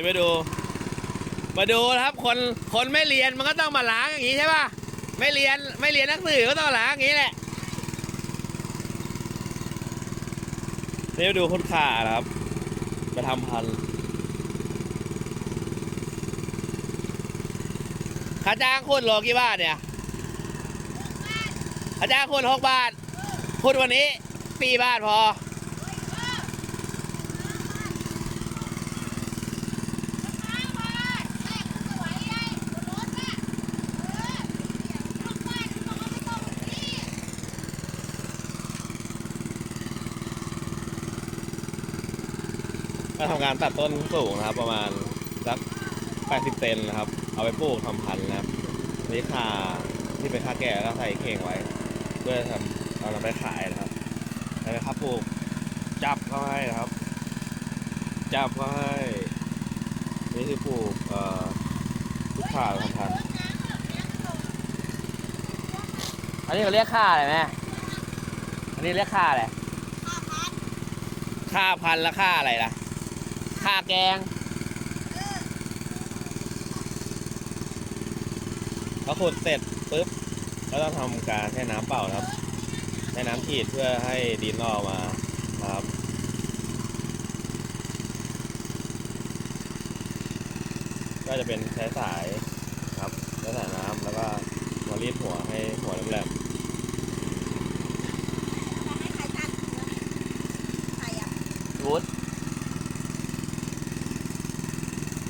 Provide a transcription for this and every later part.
นี่มาดู มาดูนะครับ คนคนไม่เรียนมันก็ต้องมาล้างอย่างนี้ใช่ป่ะไม่เรียนไม่เรียนหนังสือก็ต้องล้างอย่างนี้แหละนี่มาดูคนขานะครับมาทำพันค่าจ้างคุณโลกี่บาทเนี่ยค่าจ้างคุณหกบาทคุณวันนี้สี่บาทพอ ก็ทำการตัดต้นสูงนะครับ ประมาณสัก80เซนนะครับ เอาไปปลูกทำพันธุ์นะครับนี่ค่าที่เป็นค่าแก่แล้วก็ใส่เข่งไว้ เพื่อทำเอานำไปขายนะครับแล้วนะครับปลูกจับเข้าให้นะครับ จับเข้าให้นี่คือปลูกเอ่อทุกข่าทำพันธุ์อันนี้เขาเรียกค่าอะไรแม่อันนี้เรียกค่าอะไรค่าพันธุ์และค่าอะไรล่ะ ค่าแกง พอขุดเสร็จปุ๊บก็ต้องทำการใช้น้ำเปล่านะครับ ใช้น้ำฉีดเพื่อให้ดินออกมานะครับก็จะเป็นใช้สายครับใช้สายน้ำแล้วก็มารีดหัวให้หัวแหลมๆวุดค่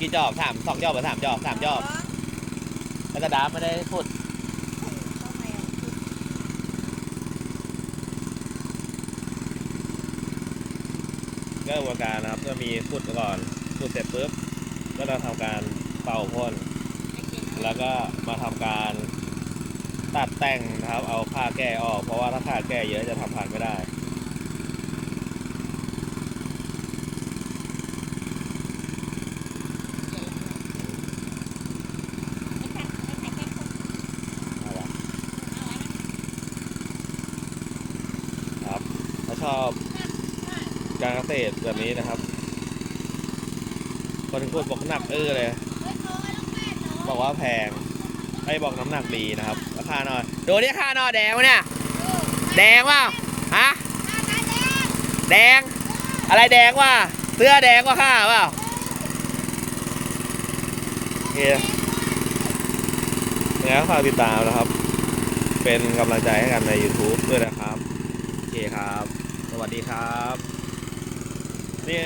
กี่จอบสามสองจอบหรือสามจอบสามจอบแล้วกระดาษไม่ได้ขุดก็กระบวนการนะครับก็มีขุดก่อนขุดเสร็จปุ๊บก็จะทำการเป่าพ่นแล้วก็มาทำการตัดแต่งนะครับ เอาค่าแก้ออก เพราะว่าถ้าค่าแก้เยอะจะทำพันธุ์ไม่ได้ ครับถ้า ชอบการเกษตรแบบนี้นะครับคนพูดบอกน้ำหนักเออเลย บอกว่าแพงให้บอกน้ำหนักดีนะครับราคาหน่อยดูนี่ค่าหน่อแดงวะเนี่ย แดงว่าฮะแดง อะไรแดงว่าเสื้อแดงว่าค่าเปล่าโอเคงั้นฝากติดตามนะครับ เป็นกำลังใจให้กันใน YouTube ด้วยนะครับ โอเคครับส วัสดีครับ นี่